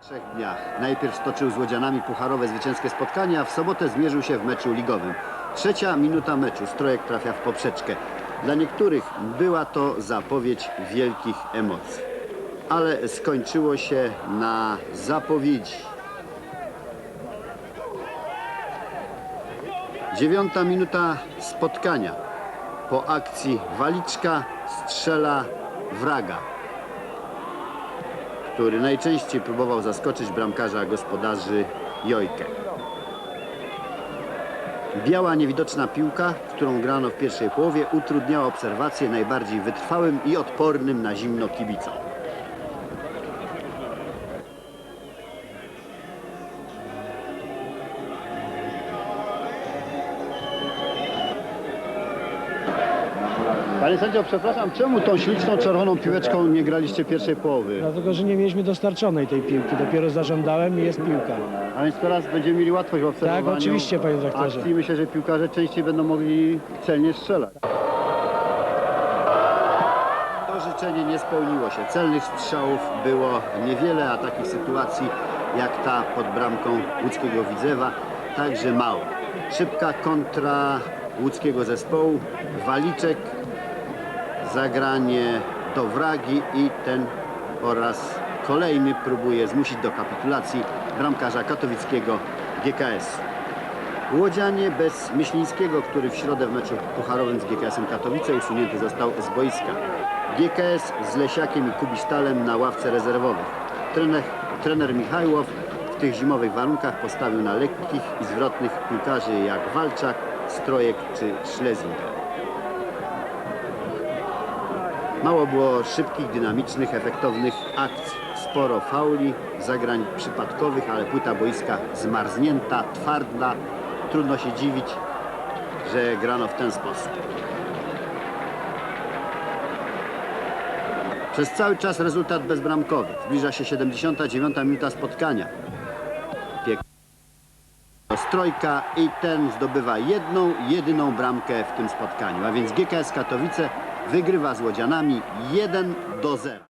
trzech dniach. Najpierw stoczył z Łodzianami pucharowe zwycięskie spotkania, a w sobotę zmierzył się w meczu ligowym. Trzecia minuta meczu. Strojek trafia w poprzeczkę. Dla niektórych była to zapowiedź wielkich emocji. Ale skończyło się na zapowiedzi. Dziewiąta minuta spotkania. Po akcji Waliczka strzela Wraga który najczęściej próbował zaskoczyć bramkarza gospodarzy Jojkę. Biała, niewidoczna piłka, którą grano w pierwszej połowie, utrudniała obserwację najbardziej wytrwałym i odpornym na zimno kibicom. Panie sędzio, przepraszam, czemu tą śliczną czerwoną piłeczką nie graliście pierwszej połowy? Dlatego, że nie mieliśmy dostarczonej tej piłki. Dopiero zażądałem i jest piłka. A więc teraz będziemy mieli łatwość w obserwowaniu Tak, oczywiście, panie doktorze. akcji. Myślę, że piłkarze częściej będą mogli celnie strzelać. To życzenie nie spełniło się. Celnych strzałów było niewiele, a takich sytuacji jak ta pod bramką łódzkiego Widzewa także mało. Szybka kontra łódzkiego zespołu, Waliczek, zagranie do Wragi i ten po raz kolejny próbuje zmusić do kapitulacji bramkarza katowickiego GKS. Łodzianie bez Myślińskiego, który w środę w meczu pucharowym z GKS-em Katowice usunięty został z boiska. GKS z Lesiakiem i Kubisztalem na ławce rezerwowych. Trener, trener Michajłow w tych zimowych warunkach postawił na lekkich i zwrotnych piłkarzy jak Walczak, Strojek czy Schlesinger. Mało było szybkich, dynamicznych, efektownych akcji. Sporo fauli, zagrań przypadkowych, ale płyta boiska zmarznięta, twarda. Trudno się dziwić, że grano w ten sposób. Przez cały czas rezultat bezbramkowy. Zbliża się 79 minuta spotkania. Strojka i ten zdobywa jedną, jedyną bramkę w tym spotkaniu. A więc GKS Katowice wygrywa z Łodzianami 1 do 0.